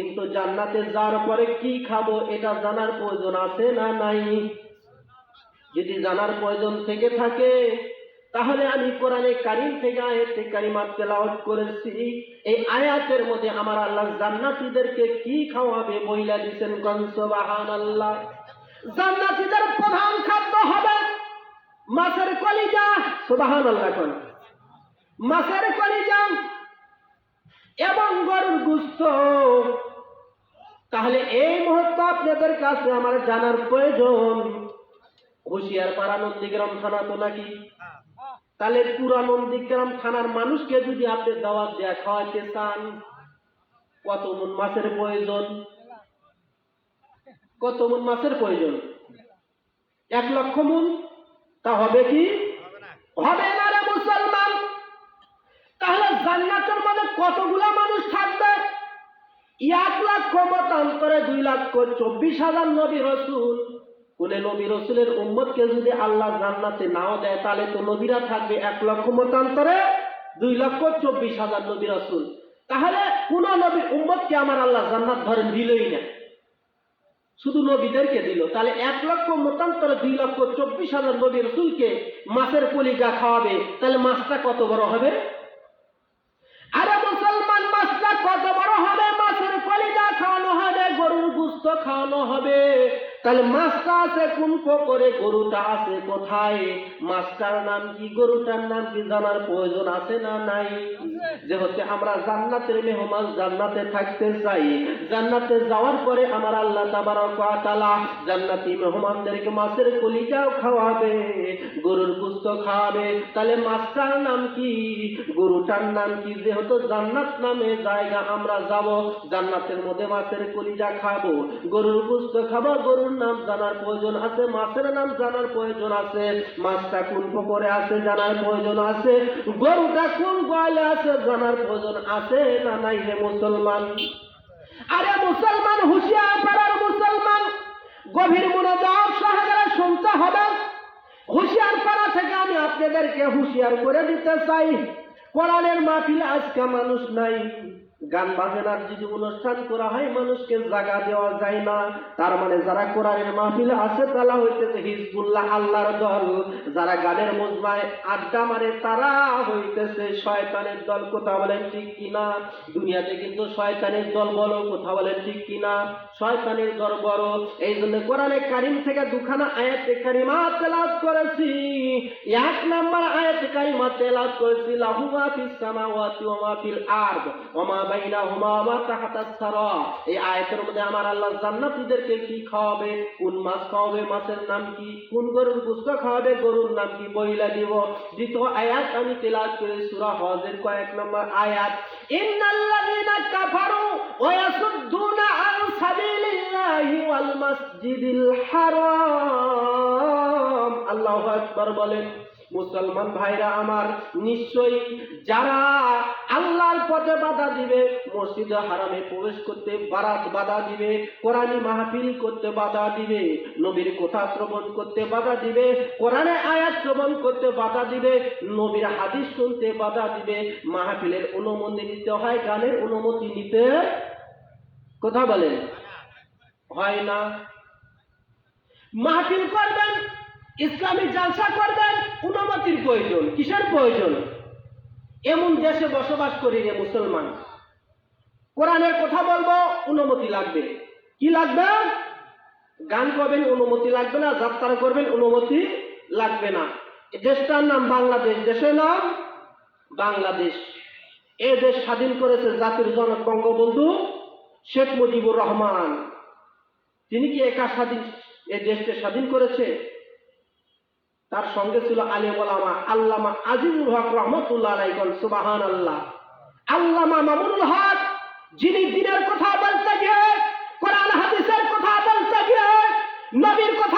কিন্তু জান্নাতে যাওয়ার পরে কি খাব এটা জানার প্রয়োজন আছে না নাই? যদি জানার প্রয়োজন থেকে থাকে, তাহলে আমি কোরআনে কারিম থেকে আয়াতে কারিমাত তেলাওয়াত করেছি। এই আয়াতের মধ্যে আমার আল্লাহ জান্নাতীদেরকে কি খাওয়াবে মহিলা দিছেন গন সুবহানাল্লাহ। জান্নাতীদের প্রধান খাদ্য হবে মাছের কলিজা। সুবহানাল্লাহ কোন? মাছের কলিজা এবং গরুর গুস্ত। তাহলে এই মুহূর্তে আপনাদের কাছে আমার জানার প্রয়োজন। হুশিয়ার পাড়া নন্দীগ্রাম থানা তো নাকি? তাহলে পুরা নন্দীগ্রাম থানার মানুষকে যদি আপনি দাওয়াত দেয়া খাওয়াইতে চান, কত মন মাছের প্রয়োজন? কত মন মাছের প্রয়োজন? এক লক্ষ মন? তা হবে কি? হবে না রে মুসলমান। তাহলে জান্নাতের মধ্যে কতগুলা মানুষ এক লাখ লক্ষ মতান্তরে দুই লক্ষ চব্বিশ হাজার নবী রসুল। কোন নবী রসুলের উম্মতকে যদি আল্লাহ জান্নাতে নাও দেয়, তাহলে তো নবীরা থাকবে এক লক্ষ মতান্তরে দুই লক্ষ চব্বিশ হাজার নবী রসুল। তাহলে কোন নবীর উম্মতকে আমার আল্লাহ জান্নাত ধরেন দিলই না। শুধু নবীদেরকে দিল। তাহলে এক লক্ষ মতান্তরে দুই লক্ষ চব্বিশ হাজার নবী রসুলকে মাছের কলিজা খাওয়াবে। তাহলে মাছটা কত বড় হবে আরে মুসলমান মাছটা কত বড় হবে মাছের কলিজা খাওয়ানো হবে গরুর গুস্ত খাওয়ানো হবে তাহলে মাছটা আছে কোন করে গরুটা আছে কোথায়? মাছটার নাম কি, গরুটার নাম কি জানার প্রয়োজন আছে না নাই? যেহেতু আমরা জান্নাতের মেহমান, জান্নাতে থাকতে চাই। জান্নাতে যাওয়ার পরে আমার আল্লাহ তাবারক ওয়া জান্নাতি মেহমানদেরকে মাছের কলিজাও খাওয়াবে, গরুর গুস্ত খাওয়াবে। তাহলে মাছটার নাম কি? গরুটার নাম কি? যেহেতু জান্নাত নামে জায়গা আমরা যাব, জান্নাতের মধ্যে মাছের কলিজা খাব, গরুর গুস্ত খাব, গরুর নাম জানার প্রয়োজন আছে, মাছের নাম জানার প্রয়োজন আছে মাছটা কোন পুকুরে আছে জানার প্রয়োজন আছে গরুটা কোন গোয়ালে আছে জানার প্রয়োজন আছে না নাই হে মুসলমান? আরে মুসলমান, হুঁশিয়ার পাড়ার মুসলমান, গভীর মনোযোগ সহকারে শুনতে হবে। হুঁশিয়ার পাড়া থেকে আমি আপনাদেরকে হুঁশিয়ার করে দিতে চাই। কোরআনের মাহফিলে আজকে মানুষ নাই। গান বাজনার যদি অনুষ্ঠান করা হয়, মানুষকে জায়গা দেওয়া যায় না। তার মানে যারা কোরআনের মাহফিলে আছে, তারা হইতেছে হিজবুল্লাহ, আল্লাহর দল। যারা গানের মজমায় আড্ডা মারে, তারা হইতেছে শয়তানের দল। কোথা বলেন ঠিক কিনা? দুনিয়াতে কিন্তু শয়তানের দল বলো, কোথা বলেন ঠিক কিনা? শয়তানের দল বড় এই জন্য কোরআনে কারিম থেকে দুখানা আয়াতে কারিমা তেলাওয়াত করেছি। এক নাম্বার আয়াতে কারিমা তেলাওয়াত করেছি, লাহু মা ফিস সামাওয়াতি ওয়া মা ফিল আরদ। ওয়া মা এই আয়াতের মধ্যে আমার আল্লাহ জান্নাতীদেরকে কি খাওয়াবে? কোন মাছ খাওয়াবে? মাছের নাম কি? কোন গরুর গুস্ত খাওয়াবে? গরুর নাম কি? বইলা দিব। দ্বিতীয় আয়াত আমি তেলাওয়াত করে সূরা হজের কয়েক নম্বর আয়াত। ইন্নাল্লাযীনা কাফারু ওয়া ইয়াসুদ্দুনা আন সাবিলিল্লাহি ওয়াল মাসজিদিল হারাম। আল্লাহু আকবার বলেন মুসলমান ভাইরা আমার, নিশ্চয়ই যারা আল্লাহর পথে বাধা দিবে, মসজিদে হারামে প্রবেশ করতে বারাত বাধা দিবে, কোরআনী মাহফিল করতে বাধা দিবে, নবীর কথা শ্রবণ করতে বাধা দিবে, কোরআনে আয়াত শ্রবণ করতে বাধা দিবে, নবীর হাদিস শুনতে বাধা দিবে, মাহফিলের অনুমতি নিতে হয়, গানের অনুমতি নিতে কথা বলেন। হয় না। মাহফিল করবেন ইসলামী জালসা করবেন অনুমতির প্রয়োজন, কিসের প্রয়োজন? এমন দেশে বসবাস করি রে মুসলমান। কোরআনের কথা বলব অনুমতি লাগবে। কি লাগবে? গান করবেন অনুমতি লাগবে না। যাত্রা করবেন অনুমতি লাগবে না। দেশটার নাম বাংলাদেশ, দেশের নাম বাংলাদেশ। এ দেশ স্বাধীন করেছে জাতির জনক বঙ্গবন্ধু শেখ মুজিবুর রহমান। তিনি কি একা স্বাধীন এই দেশকে স্বাধীন করেছে? তার সঙ্গে ছিল আলী ওলামা আল্লামা আজিজুল হক রহমতুল্লাহ সুবাহান আল্লাহ আল্লামা মামুনুল হক, যিনি দিনের কথা বলতে গিয়ে, কোরআন হাদিসের কথা বলতে গিয়ে, নবীর কথা